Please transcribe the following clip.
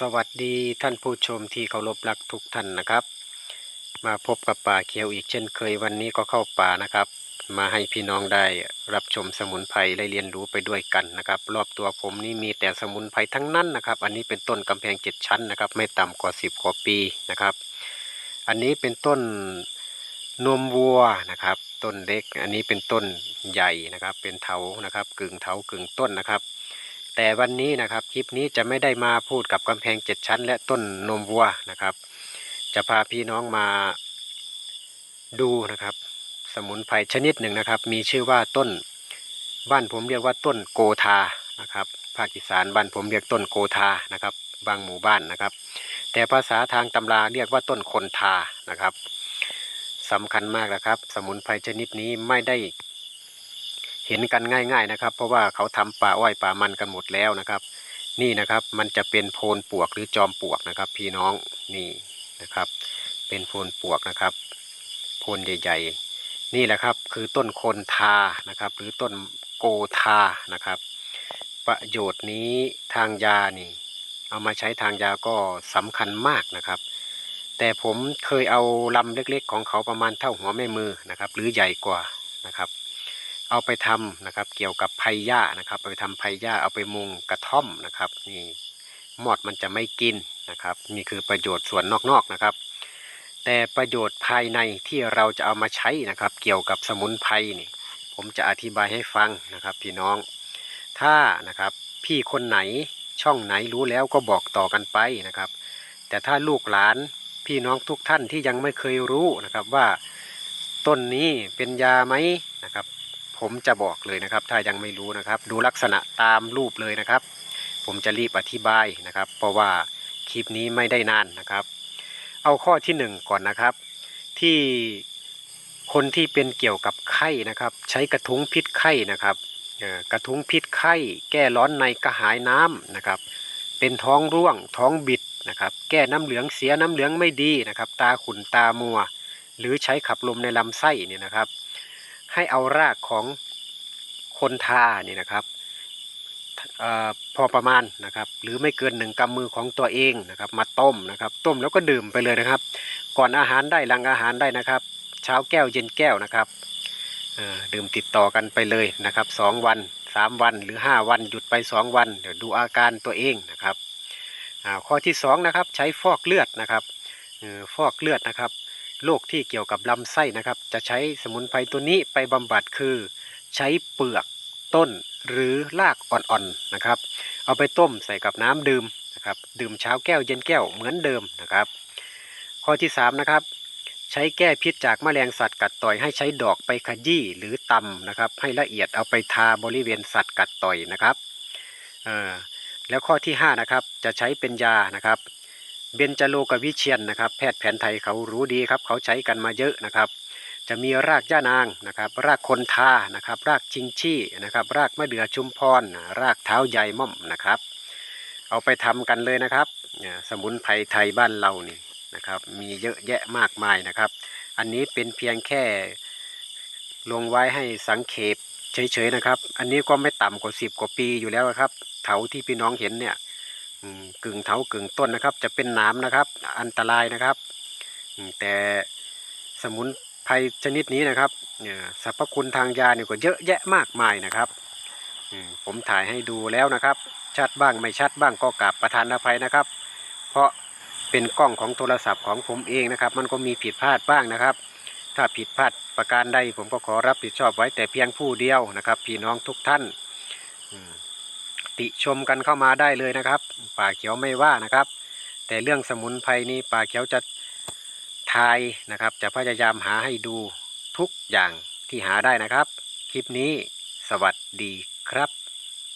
สวัสดีท่านผู้ชมที่เคารพรักทุกท่านนะครับ มาพบกับป่าเขียวอีกเช่นเคยวันนี้ก็เข้าป่านะครับ มาให้พี่น้องได้รับชมสมุนไพรได้เรียนรู้ไปด้วยกันนะครับ รอบตัวผมนี่มีแต่สมุนไพรทั้งนั้นนะครับ อันนี้เป็นต้นกำแพงเจ็ดชั้นนะครับ ไม่ต่ำกว่าสิบกว่าปีนะครับ อันนี้เป็นต้นนมวัวนะครับ ต้นเล็ก อันนี้เป็นต้นใหญ่นะครับ เป็นเถานะครับ กึ่งเถากึ่งต้นนะครับ แต่วันนี้นะครับคลิปนี้จะไม่ได้มาพูดกับกำแพงเจ็ดชั้น และต้นนมวัวนะครับ จะพาพี่น้องมาดูนะครับ สมุนไพรชนิดหนึ่งนะครับ มีชื่อว่าต้นบ้านผมเรียกว่าต้นโกธานะครับภาคอีสานบ้านผมเรียกต้นโกธานะครับ บางหมู่บ้านนะครับ แต่ภาษาทางตำราเรียกว่าต้นคนทานะครับสำคัญมากนะครับ สมุนไพรชนิดนี้ไม่ได้ เห็นกันง่ายๆนะครับ เพราะว่าเขาทำป่าอ้อยป่ามันกันหมดแล้วนะครับ นี่นะครับมันจะเป็นโพนปวกหรือจอมปวกนะครับ พี่น้องนี่นะครับ เป็นโพนปวกนะครับ โพนใหญ่ ๆ นี่แหละครับคือต้นโคนทานะครับ หรือต้นโกทานะครับ ประโยชน์นี้ทางยานี่ เอามาใช้ทางยาก็สำคัญมากนะครับแต่ผมเคยเอาลำเล็กๆ ของเขาประมาณเท่าหัวแม่มือนะครับ หรือใหญ่กว่านะครับ เอาไปทำนะครับ เกี่ยวกับไผ่หญ้านะครับไปทำไผ่หญ้าเอาไปมุงกระท่อมนะครับนี่มอดมันจะไม่กินนะครับนี่คือประโยชน์ส่วนนอกๆนะครับ แต่ประโยชน์ภายในที่เราจะเอามาใช้นะครับ เกี่ยวกับสมุนไพรนี่ ผมจะอธิบายให้ฟังนะครับพี่น้อง ถ้านะครับพี่คนไหนช่องไหนรู้แล้วก็บอกต่อกันไปนะครับ แต่ถ้าลูกหลานพี่น้องทุกท่านที่ยังไม่เคยรู้นะครับว่าต้นนี้เป็นยาไหมนะครับ ผมจะบอกเลยนะครับ ถ้ายังไม่รู้นะครับ ดูลักษณะตามรูปเลยนะครับ ผมจะรีบอธิบายนะครับ เพราะว่าคลิปนี้ไม่ได้นานนะครับ เอาข้อที่หนึ่งก่อนนะครับ ที่คนที่เป็นเกี่ยวกับไข้นะครับ ใช้กระทุ้งพิษไข้นะครับกระทุ้งพิษไข้ แก้ร้อนในกระหายน้ำนะครับ เป็นท้องร่วงท้องบิดนะครับ แก้น้ำเหลืองเสียน้ำเหลืองไม่ดีนะครับ ตาขุ่นตามัว หรือใช้ขับลมในลำไส้เนี่ยนะครับ ให้เอารากของคนทานี่นะครับออพอประมาณนะครับ หรือไม่เกินหนึ่งกำมือของตัวเองนะครับ มาต้มนะครับ ต้มแล้วก็ดื่มไปเลยนะครับ ก่อนอาหารได้หลังอาหารได้นะครับ เช้าแก้วเย็นแก้วนะครับดื่มติดต่อกันไปเลยนะครับสองวันสามวันหรือห้าวันหยุดไปสองวันเดี๋ยวดูอาการตัวเองนะครับข้อที่สองนะครับใช้ฟอกเลือดนะครับฟอกเลือดนะครับ โรคที่เกี่ยวกับลำไส้นะครับ จะใช้สมุนไพรตัวนี้ไปบำบัดคือ ใช้เปลือกต้นหรือรากอ่อนๆนะครับ เอาไปต้มใส่กับน้ำดื่มนะครับ ดื่มเช้าแก้วเย็นแก้วเหมือนเดิมนะครับ ข้อที่สามนะครับใช้แก้พิษจากแมลงสัตว์กัดต่อยให้ใช้ดอกไปขยี้หรือตำนะครับ ให้ละเอียดเอาไปทาบริเวณสัตว์กัดต่อยนะครับแล้วข้อที่ห้านะครับจะใช้เป็นยานะครับ เบญจโลกวิเชียนนะครับ แพทย์แผนไทยเขารู้ดีครับ เขาใช้กันมาเยอะนะครับ จะมีรากย่านางนะครับ รากคนทานะครับ รากจิงชี่นะครับ รากมะเดื่อชุมพร รากเท้าใหญ่ม่อมนะครับ เอาไปทำกันเลยนะครับ สมุนไพรไทยบ้านเรานี่นะครับ มีเยอะแยะมากมายนะครับ อันนี้เป็นเพียงแค่ลงไว้ให้สังเขปเฉยๆนะครับ อันนี้ก็ไม่ต่ำกว่าสิบกว่าปีอยู่แล้วครับ เถาที่พี่น้องเห็นเนี่ย กึ่งเถากึ่งต้นนะครับ จะเป็นหนามนะครับ อันตรายนะครับแต่สมุนไพรชนิดนี้นะครับสรรพคุณทางยาเนี่ยก็เยอะแยะมากมายนะครับผมถ่ายให้ดูแล้วนะครับ ชัดบ้างไม่ชัดบ้างก็กราบประทานอภัยนะครับ เพราะเป็นกล้องของโทรศัพท์ของผมเองนะครับ มันก็มีผิดพลาดบ้างนะครับ ถ้าผิดพลาดประการใดผมก็ขอรับผิดชอบไว้แต่เพียงผู้เดียวนะครับ พี่น้องทุกท่านติชมกันเข้ามาได้เลยนะครับ ป่าเขียวไม่ว่านะครับ แต่เรื่องสมุนไพรนี้ป่าเขียวจะทายนะครับ จะพยายามหาให้ดูทุกอย่างที่หาได้นะครับ คลิปนี้สวัสดีครับ